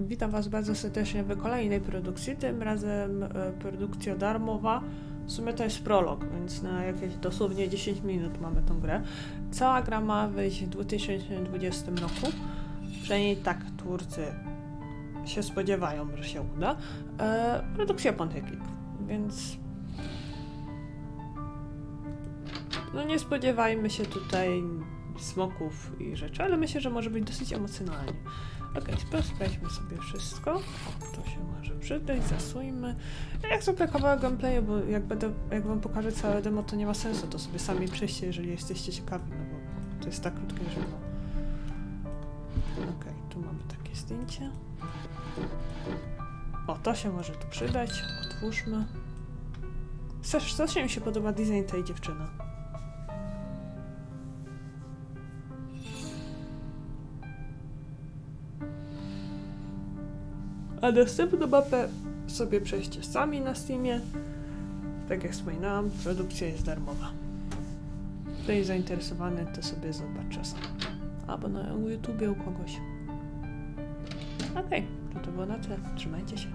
Witam Was bardzo serdecznie w kolejnej produkcji, tym razem e, produkcja darmowa. W sumie to jest prolog, więc na jakieś dosłownie 10 minut mamy tą grę. Cała gra ma wyjść w 2020 roku. Przynajmniej tak twórcy się spodziewają, że się uda. E, produkcja Pontyclik, więc no nie spodziewajmy się tutaj smoków i rzeczy, ale myślę, że może być dosyć emocjonalnie. Okej, okay, sprawdźmy sobie wszystko. To się może przydać, zasujmy. Jak zwykle kawałek gameplayu, bo jak będę, jak wam pokażę całe demo, to nie ma sensu, to sobie sami przejście, jeżeli jesteście ciekawi, no bo to jest tak krótkie, że no. Okej, tu mamy takie zdjęcie. O, to się może tu przydać. Otwórzmy. Strasznie strasznie mi się podoba design tej dziewczyny. A następną mapę sobie przejście sami na Steamie. Tak jak wspominałam, produkcja jest darmowa. Kto jest zainteresowany, to sobie zobaczy sam. Albo na YouTubie u kogoś. Okej, to to było na tyle. Trzymajcie się.